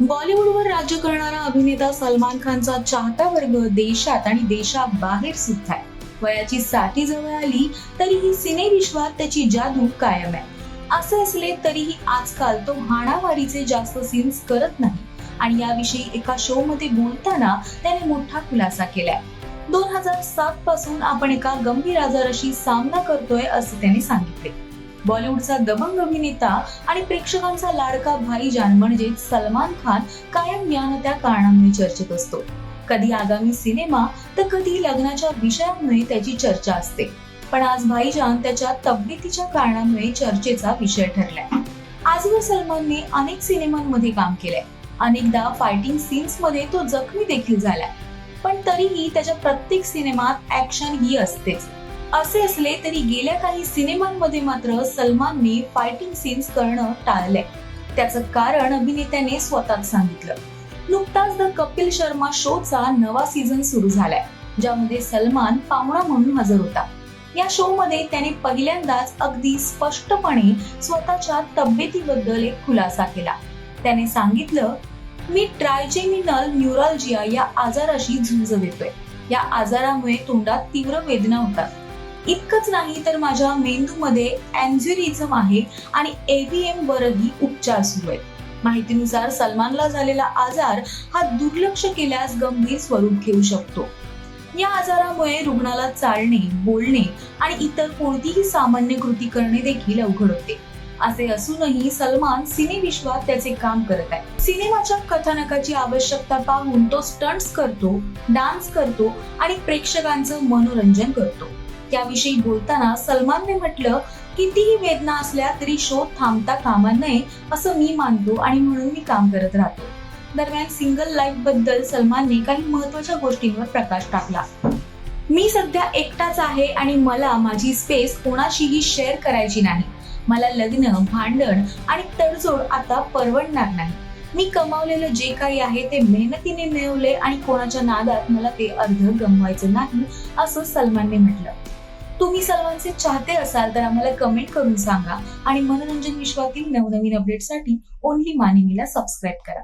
बॉलिवूडवर राज्य करणारा अभिनेता सलमान खानचा चाहता वर्ग देशात आणि देशाबाहेर सुद्धा आहे. वयाची साठी जवळ आली तरीही सिने विश्वात त्याची जादू कायम आहे. असे असले तरीही आजकाल तो हाणामारीचे जास्त सीन्स करत नाही. आणि याविषयी एका शो मध्ये बोलताना त्याने मोठा खुलासा केलाय. दोन हजार सात पासून आपण एका गंभीर आजाराशी सामना करतोय असे त्याने सांगितले. बॉलिवूडचा दबंग अभिनेता आणि प्रेक्षकांचा लाडका भाईजान म्हणजे सलमान खान कायम या न त्या कारणांमुळे चर्चेत असतो. कधी आगामी सिनेमा तर कधी लग्नाच्या विषयांमुळे त्याची चर्चा असते. पण आज भाईजान त्याच्या तब्येतीच्या कारणामुळे चर्चेचा विषय ठरलाय. आजवर सलमानने अनेक सिनेमांमध्ये काम केलंय. अनेकदा फायटिंग सीन्समध्ये तो जखमी देखील झालाय. पण तरीही त्याच्या प्रत्येक सिनेमात ऍक्शन ही असतेच. असे असले तरी गेल्या काही सिनेमांमध्ये मात्र सलमानने फायटिंग सीन्स करणं टाळलंय. त्याचं कारण अभिनेत्याने स्वतःच सांगितलं. नुकताच द कपिल शर्मा शोचा नवा सीझन सुरू झालाय ज्यामध्ये सलमान पाहुणा म्हणून हजर होता. या शो मध्ये त्याने पहिल्यांदाच अगदी स्पष्टपणे स्वतःच्या तब्येतीबद्दल एक खुलासा केला. त्याने सांगितलं मी ट्रायजेमिनल न्युरॉलजिया या आजाराशी झुंज देतोय. या आजारामुळे तोंडात तीव्र वेदना होतात. इतकंच नाही तर माझ्या मेंदूमध्ये अँझ्युरिझम आहे आणि एव्हीएम वरही उपचार सुरू आहेत. माहितीनुसार सलमानला झालेला आजार हा दुर्लक्ष केल्यास गंभीर स्वरूप घेऊ शकतो. या आजारामुळे रुग्णाला चालणे बोलणे आणि इतर कोणतीही सामान्य कृती करणे देखील अवघड होते. असे असूनही सलमान सिने विश्वात त्याचे काम करत आहे. सिनेमाच्या कथानकाची आवश्यकता पाहून तो स्टंट्स करतो डान्स करतो आणि प्रेक्षकांचं मनोरंजन करतो. त्याविषयी बोलताना सलमानने म्हटलं कितीही वेदना असल्या तरी शोध थांबता कामा नये असं मी मानतो आणि म्हणून मी काम करत राहतो. दरम्यान सिंगल लाईफबद्दल सलमानने काही महत्त्वाच्या गोष्टींवर प्रकाश टाकला. मी सध्या एकटाच आहे आणि मला माझी स्पेस कोणाशीही शेअर करायची नाही. मला लग्न भांडण आणि तडजोड आता परवडणार नाही. मी कमावलेलं जे काही आहे ते मेहनतीने मिळवले आणि कोणाच्या नादात मला ते अर्ध गमवायचं नाही असं सलमानने म्हटलं. तुम्ही सर्वांचे चाहते असाल तर आम्हाला कमेंट करून सांगा. आणि मनोरंजन विश्वातील नवनवीन अपडेटसाठी ओनली मानिनीला सबस्क्राईब करा.